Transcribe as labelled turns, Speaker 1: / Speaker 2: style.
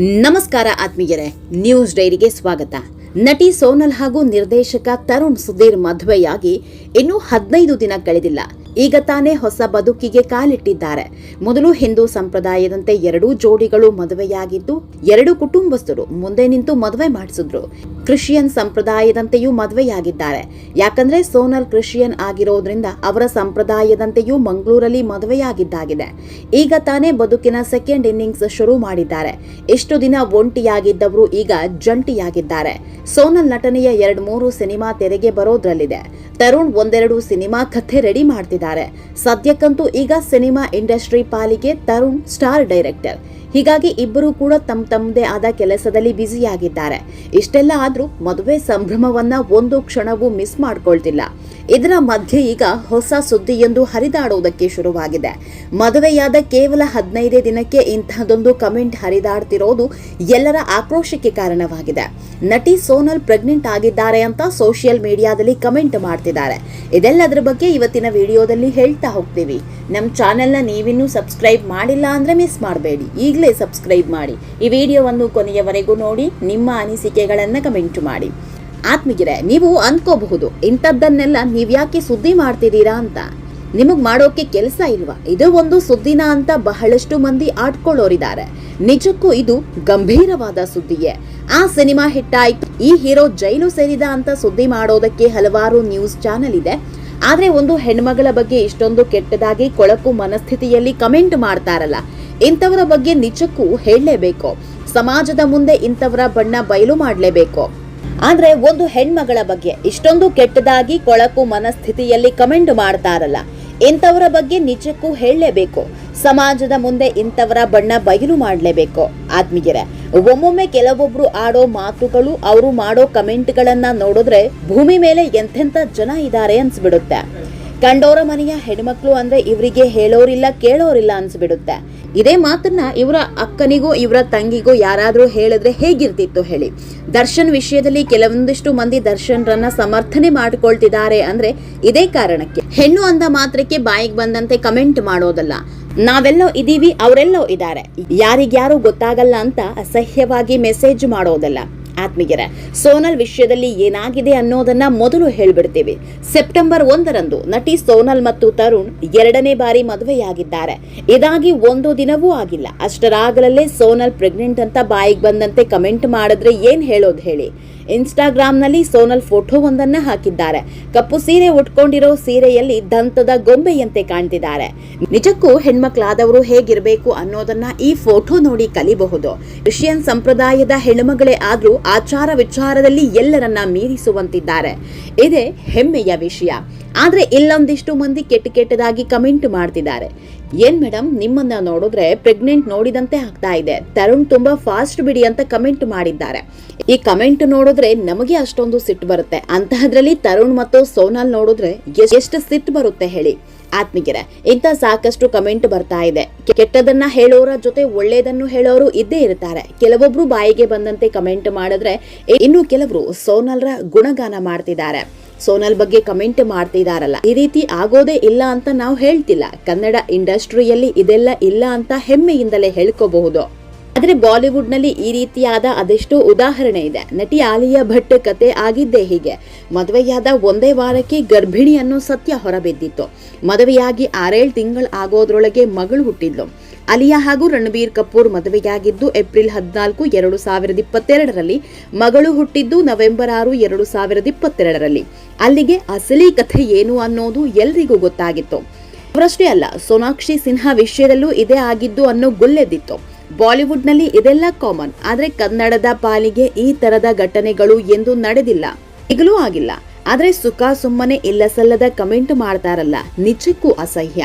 Speaker 1: ನಮಸ್ಕಾರ ಆತ್ಮೀಯರೇ, ನ್ಯೂಸ್ ಡೈರಿಗೆ ಸ್ವಾಗತ. ನಟಿ ಸೋನಲ್ ಹಾಗೂ ನಿರ್ದೇಶಕ ತರುಣ್ ಸುಧೀರ್ ಮದುವೆಯಾಗಿ ಇನ್ನೂ ಹದಿನೈದು ದಿನ ಕಳೆದಿಲ್ಲ. ಈಗ ತಾನೇ ಹೊಸ ಬದುಕಿಗೆ ಕಾಲಿಟ್ಟಿದ್ದಾರೆ. ಮೊದಲು ಹಿಂದೂ ಸಂಪ್ರದಾಯದಂತೆ ಎರಡೂ ಜೋಡಿಗಳು ಮದುವೆಯಾಗಿದ್ದು, ಎರಡು ಕುಟುಂಬಸ್ಥರು ಮುಂದೆ ನಿಂತು ಮದುವೆ ಮಾಡಿಸಿದ್ರು. ಕ್ರಿಶ್ಚಿಯನ್ ಸಂಪ್ರದಾಯದಂತೆಯೂ ಮದುವೆಯಾಗಿದ್ದಾರೆ. ಯಾಕಂದ್ರೆ ಸೋನಲ್ ಕ್ರಿಶ್ಚಿಯನ್ ಆಗಿರೋದ್ರಿಂದ ಅವರ ಸಂಪ್ರದಾಯದಂತೆಯೂ ಮಂಗಳೂರಲ್ಲಿ ಮದುವೆಯಾಗಿದ್ದಾಗಿದೆ. ಈಗ ತಾನೇ ಬದುಕಿನ ಸೆಕೆಂಡ್ ಇನ್ನಿಂಗ್ಸ್ ಶುರು ಮಾಡಿದ್ದಾರೆ. ಇಷ್ಟು ದಿನ ಒಂಟಿಯಾಗಿದ್ದವರು ಈಗ ಜಂಟಿಯಾಗಿದ್ದಾರೆ. ಸೋನಲ್ ನಟನೆಯ ಎರಡ್ ಮೂರು ಸಿನಿಮಾ ತೆರೆಗೆ ಬರೋದ್ರಲ್ಲಿದೆ. ತರುಣ್ ಒಂದೆರಡು ಸಿನಿಮಾ ಕಥೆ ರೆಡಿ ಮಾಡ್ತಿದ್ದಾರೆ. ಸದ್ಯಕ್ಕಂತೂ ಈಗ ಸಿನಿಮಾ ಇಂಡಸ್ಟ್ರಿ ಪಾಲಿಗೆ ತರುಣ್ ಸ್ಟಾರ್ ಡೈರೆಕ್ಟರ್. ಹೀಗಾಗಿ ಇಬ್ಬರೂ ಕೂಡ ತಮ್ಮ ತಮ್ಮದೇ ಆದ ಕೆಲಸದಲ್ಲಿ ಬ್ಯುಸಿಯಾಗಿದ್ದಾರೆ. ಇಷ್ಟೆಲ್ಲ ಆದರೂ ಮದುವೆ ಸಂಭ್ರಮವನ್ನ ಒಂದು ಕ್ಷಣವೂ ಮಿಸ್ ಮಾಡ್ಕೊಳ್ತಿಲ್ಲ. ಇದರ ಮಧ್ಯೆ ಈಗ ಹೊಸ ಸುದ್ದಿಯೊಂದು ಹರಿದಾಡುವುದಕ್ಕೆ ಶುರುವಾಗಿದೆ. ಮದುವೆಯಾದ ಕೇವಲ ಹದಿನೈದೇ ದಿನಕ್ಕೆ ಇಂತಹದೊಂದು ಕಮೆಂಟ್ ಹರಿದಾಡ್ತಿರೋದು ಎಲ್ಲರ ಆಕ್ರೋಶಕ್ಕೆ ಕಾರಣವಾಗಿದೆ. ನಟಿ ಸೋನಲ್ ಪ್ರೆಗ್ನೆಂಟ್ ಆಗಿದ್ದಾರೆ ಅಂತ ಸೋಷಿಯಲ್ ಮೀಡಿಯಾದಲ್ಲಿ ಕಮೆಂಟ್ ಮಾಡ್ತಿದ್ದಾರೆ. ಇದೆಲ್ಲದರ ಬಗ್ಗೆ ಇವತ್ತಿನ ವಿಡಿಯೋದಲ್ಲಿ ಹೇಳ್ತಾ ಹೋಗ್ತೀವಿ. ನಮ್ಮ ಚಾನೆಲ್ನ ನೀವಿನ್ನೂ ಸಬ್ಸ್ಕ್ರೈಬ್ ಮಾಡಿಲ್ಲ ಅಂದ್ರೆ ಮಿಸ್ ಮಾಡಬೇಡಿ. ಈಗಲೇ ಸಬ್ಸ್ಕ್ರೈಬ್ ಮಾಡಿ. ಈ ವಿಡಿಯೋವನ್ನು ಕೊನೆಯವರೆಗೂ ನೋಡಿ, ನಿಮ್ಮ ಅನಿಸಿಕೆಗಳನ್ನು ಕಮೆಂಟ್ ಮಾಡಿ. ಆತ್ಮಗಿರೆ ನೀವು ಅಂದ್ಕೋಬಹುದು ಇಂಥದ್ದನ್ನೆಲ್ಲ ನೀವ್ಯಾಕೆ ಸುದ್ದಿ ಮಾಡ್ತಿದ್ದೀರಾ ಅಂತ. ನಿಮಗೆ ಮಾಡೋಕೆ ಕೆಲಸ ಇಲ್ವಾ? ಇದು ಒಂದು ಸುದ್ದಿನ ಅಂತ ಬಹಳಷ್ಟು ಮಂದಿ ಆಡ್ಕೊಳ್ಳೋರಿದ್ದಾರೆ. ನಿಜಕ್ಕೂ ಇದು ಗಂಭೀರವಾದ ಸುದ್ದಿಯೇ. ಆ ಸಿನಿಮಾ ಹಿಟ್ ಆಯ್ತು. ಈ ಹೀರೋ ಜೈಲು ಸೇರಿದ ಅಂತ ಸುದ್ದಿ ಮಾಡೋದಕ್ಕೆ ಹಲವಾರು ನ್ಯೂಸ್ ಚಾನೆಲ್ ಇದೆ. ಆದ್ರೆ ಒಂದು ಹೆಣ್ಮಗಳ ಬಗ್ಗೆ ಇಷ್ಟೊಂದು ಕೆಟ್ಟದಾಗಿ ಕೊಳಕು ಮನಸ್ಥಿತಿಯಲ್ಲಿ ಕಮೆಂಟ್ ಮಾಡ್ತಾರಲ್ಲ, ಇಂಥವರ ಬಗ್ಗೆ ನಿಜಕ್ಕೂ ಹೇಳಲೇಬೇಕು. ಸಮಾಜದ ಮುಂದೆ ಇಂಥವರ ಬಣ್ಣ ಬಯಲು ಮಾಡಲೇಬೇಕು. ಆದ್ರೆ ಒಂದು ಹೆಣ್ಮಗಳ ಬಗ್ಗೆ ಇಷ್ಟೊಂದು ಕೆಟ್ಟದಾಗಿ ಕೊಳಕು ಮನಸ್ಥಿತಿಯಲ್ಲಿ ಕಮೆಂಟ್ ಮಾಡ್ತಾರಲ್ಲ, ಇಂಥವರ ಬಗ್ಗೆ ನಿಜಕ್ಕೂ ಹೇಳಲೇಬೇಕು. ಸಮಾಜದ ಮುಂದೆ ಇಂಥವರ ಬಣ್ಣ ಬಯಲು ಮಾಡಲೇಬೇಕು. ಆತ್ಮೀಯರೇ ಒಮ್ಮೊಮ್ಮೆ ಕೆಲವೊಬ್ರು ಆಡೋ ಮಾತುಗಳು, ಅವರು ಮಾಡೋ ಕಮೆಂಟ್ಗಳನ್ನ ನೋಡಿದ್ರೆ ಭೂಮಿ ಮೇಲೆ ಎಂಥೆಂಥ ಜನ ಇದ್ದಾರೆ ಅನ್ಸ್ಬಿಡುತ್ತೆ. ಕಂಡೋರ ಮನೆಯ ಹೆಣ್ಮಕ್ಳು ಅಂದ್ರೆ ಇವರಿಗೆ ಹೇಳೋರಿಲ್ಲ, ಕೇಳೋರಿಲ್ಲ ಅನ್ಸ್ಬಿಡುತ್ತೆ. ಇದೇ ಮಾತನ್ನ ಇವರ ಅಕ್ಕನಿಗೂ, ಇವರ ತಂಗಿಗೂ ಯಾರಾದ್ರೂ ಹೇಳಿದ್ರೆ ಹೇಗಿರ್ತಿತ್ತು ಹೇಳಿ. ದರ್ಶನ್ ವಿಷಯದಲ್ಲಿ ಕೆಲವೊಂದಿಷ್ಟು ಮಂದಿ ದರ್ಶನ್ರನ್ನ ಸಮರ್ಥನೆ ಮಾಡಿಕೊಳ್ತಿದ್ದಾರೆ ಅಂದ್ರೆ ಇದೇ ಕಾರಣಕ್ಕೆ. ಹೆಣ್ಣು ಅಂದ ಮಾತ್ರಕ್ಕೆ ಬಾಯಿಗೆ ಬಂದಂತೆ ಕಮೆಂಟ್ ಮಾಡೋದಲ್ಲ. ನಾವೆಲ್ಲೋ ಇದ್ದೀವಿ ಅವರೆಲ್ಲೋ ಇದ್ದಾರೆ. ಯಾರಿಗ್ಯಾರು ಗೊತ್ತಾಗಲ್ಲ ಅಂತ ಅಸಹ್ಯವಾಗಿ ಮೆಸೇಜ್ ಮಾಡೋದಲ್ಲ. ಆತ್ಮೀಯರ, ಸೋನಲ್ ವಿಷಯದಲ್ಲಿ ಏನಾಗಿದೆ ಅನ್ನೋದನ್ನ ಮೊದಲು ಹೇಳ್ಬಿಡ್ತೀವಿ. ಸೆಪ್ಟೆಂಬರ್ ಒಂದರಂದು ನಟಿ ಸೋನಲ್ ಮತ್ತು ತರುಣ್ ಎರಡನೇ ಬಾರಿ ಮದುವೆಯಾಗಿದ್ದಾರೆ. ಇದಾಗಿ ಒಂದು ದಿನವೂ ಆಗಿಲ್ಲ. ಅಷ್ಟರಾಗಲಲ್ಲೇ ಸೋನಲ್ ಪ್ರೆಗ್ನೆಂಟ್ ಅಂತ ಬಾಯಿಗೆ ಬಂದಂತೆ ಕಮೆಂಟ್ ಮಾಡಿದ್ರೆ ಏನ್ ಹೇಳೋದು ಹೇಳಿ. ಇನ್ಸ್ಟಾಗ್ರಾಂನಲ್ಲಿ ಸೋನಲ್ ಫೋಟೋ ಒಂದನ್ನ ಹಾಕಿದ್ದಾರೆ. ಕಪ್ಪು ಸೀರೆ ಉಟ್ಕೊಂಡಿರೋ ಸೀರೆಯಲ್ಲಿ ದಂತದ ಗೊಂಬೆಯಂತೆ ಕಾಣ್ತಿದ್ದಾರೆ. ನಿಜಕ್ಕೂ ಹೆಣ್ಮಕ್ಳಾದವರು ಹೇಗಿರಬೇಕು ಅನ್ನೋದನ್ನ ಈ ಫೋಟೋ ನೋಡಿ ಕಲಿಬಹುದು. ಕ್ರಿಶ್ಚಿಯನ್ ಸಂಪ್ರದಾಯದ ಹೆಣ್ಮಗಳೇ ಆದ್ರೂ ಆಚಾರ ವಿಚಾರದಲ್ಲಿ ಎಲ್ಲರನ್ನ ಮೀರಿಸುವಂತಿದ್ದಾರೆ. ಇದೇ ಹೆಮ್ಮೆಯ ವಿಷಯ. ಆದ್ರೆ ಇಲ್ಲೊಂದಿಷ್ಟು ಮಂದಿ ಕೆಟ್ಟ ಕೆಟ್ಟದಾಗಿ ಕಮೆಂಟ್ ಮಾಡ್ತಿದ್ದಾರೆ. ಏನ್ ಮೇಡಮ್, ನಿಮ್ಮನ್ನ ನೋಡಿದ್ರೆ ಪ್ರೆಗ್ನೆಂಟ್ ನೋಡಿದಂತೆ ಆಗ್ತಾ ಇದೆ. ತರುಣ್ ತುಂಬಾ ಫಾಸ್ಟ್ ಬಿಡಿ ಅಂತ ಕಮೆಂಟ್ ಮಾಡಿದ್ದಾರೆ. ಈ ಕಮೆಂಟ್ ನೋಡಿದ್ರೆ ನಮಗೆ ಅಷ್ಟೊಂದು ಸಿಟ್ಟು ಬರುತ್ತೆ. ಅಂತಹದ್ರಲ್ಲಿ ತರುಣ್ ಮತ್ತು ಸೋನಾಲ್ ನೋಡಿದ್ರೆ ಎಷ್ಟು ಸಿಟ್ಟು ಬರುತ್ತೆ ಹೇಳಿ. ಆತ್ಮೀಯರೇ, ಇಂಥ ಸಾಕಷ್ಟು ಕಮೆಂಟ್ ಬರ್ತಾ ಇದೆ. ಕೆಟ್ಟದನ್ನ ಹೇಳೋರ ಜೊತೆ ಒಳ್ಳೇದನ್ನು ಹೇಳೋರು ಇದ್ದೇ ಇರ್ತಾರೆ. ಕೆಲವೊಬ್ರು ಬಾಯಿಗೆ ಬಂದಂತೆ ಕಮೆಂಟ್ ಮಾಡಿದ್ರೆ ಇನ್ನು ಕೆಲವರು ಸೋನಲ್ರ ಗುಣಗಾನ ಮಾಡ್ತಿದ್ದಾರೆ. ಸೋನಲ್ ಬಗ್ಗೆ ಕಮೆಂಟ್ ಮಾಡ್ತಿದಾರಲ್ಲ, ಈ ರೀತಿ ಆಗೋದೇ ಇಲ್ಲ ಅಂತ ನಾವು ಹೇಳ್ತಿಲ್ಲ. ಕನ್ನಡ ಇಂಡಸ್ಟ್ರಿಯಲ್ಲಿ ಇದೆಲ್ಲ ಇಲ್ಲ ಅಂತ ಹೆಮ್ಮೆಯಿಂದಲೇ ಹೇಳ್ಕೋಬಹುದು. ಆದ್ರೆ ಬಾಲಿವುಡ್ನಲ್ಲಿ ಈ ರೀತಿಯಾದ ಅದೆಷ್ಟೋ ಉದಾಹರಣೆ ಇದೆ. ನಟಿ ಆಲಿಯಾ ಭಟ್ ಕತೆ ಆಗಿದ್ದೇ ಹೀಗೆ. ಮದುವೆಯಾದ ಒಂದೇ ವಾರಕ್ಕೆ ಗರ್ಭಿಣಿ ಅನ್ನೋ ಸತ್ಯ ಹೊರಬಿದ್ದಿತ್ತು. ಮದುವೆಯಾಗಿ ಆರೇಳು ತಿಂಗಳು ಆಗೋದ್ರೊಳಗೆ ಮಗಳು ಹುಟ್ಟಿದ್ಲು. ಅಲಿಯಾ ಹಾಗೂ ರಣಬೀರ್ ಕಪೂರ್ ಮದುವೆಯಾಗಿದ್ದು, ಏಪ್ರಿಲ್ ಹದಿನಾಲ್ಕು, ಎರಡು ಸಾವಿರದ ಇಪ್ಪತ್ತೆರಡರಲ್ಲಿ ಮಗಳು ಹುಟ್ಟಿದ್ದು ನವೆಂಬರ್ ಆರು, ಎರಡು ಸಾವಿರದ ಇಪ್ಪತ್ತೆರಡರಲ್ಲಿ. ಅಲ್ಲಿಗೆ ಅಸಲಿ ಕಥೆ ಏನು ಅನ್ನೋದು ಎಲ್ರಿಗೂ ಗೊತ್ತಾಗಿತ್ತು. ಅವರಷ್ಟೇ ಅಲ್ಲ, ಸೋನಾಕ್ಷಿ ಸಿನ್ಹಾ ವಿಷಯದಲ್ಲೂ ಇದೇ ಆಗಿದ್ದು ಅನ್ನೋ ಗುಲ್ಲೆದ್ದಿತ್ತು. ಬಾಲಿವುಡ್ನಲ್ಲಿ ಇದೆಲ್ಲ ಕಾಮನ್, ಆದರೆ ಕನ್ನಡದ ಪಾಲಿಗೆ ಈ ತರದ ಘಟನೆಗಳು ಎಂದು ನಡೆದಿಲ್ಲ, ಈಗಲೂ ಆಗಿಲ್ಲ. ಆದರೆ ಸುಖ ಸುಮ್ಮನೆ ಇಲ್ಲ ಸಲ್ಲದ ಕಮೆಂಟ್ ಮಾಡ್ತಾರಲ್ಲ, ನಿಜಕ್ಕೂ ಅಸಹ್ಯ.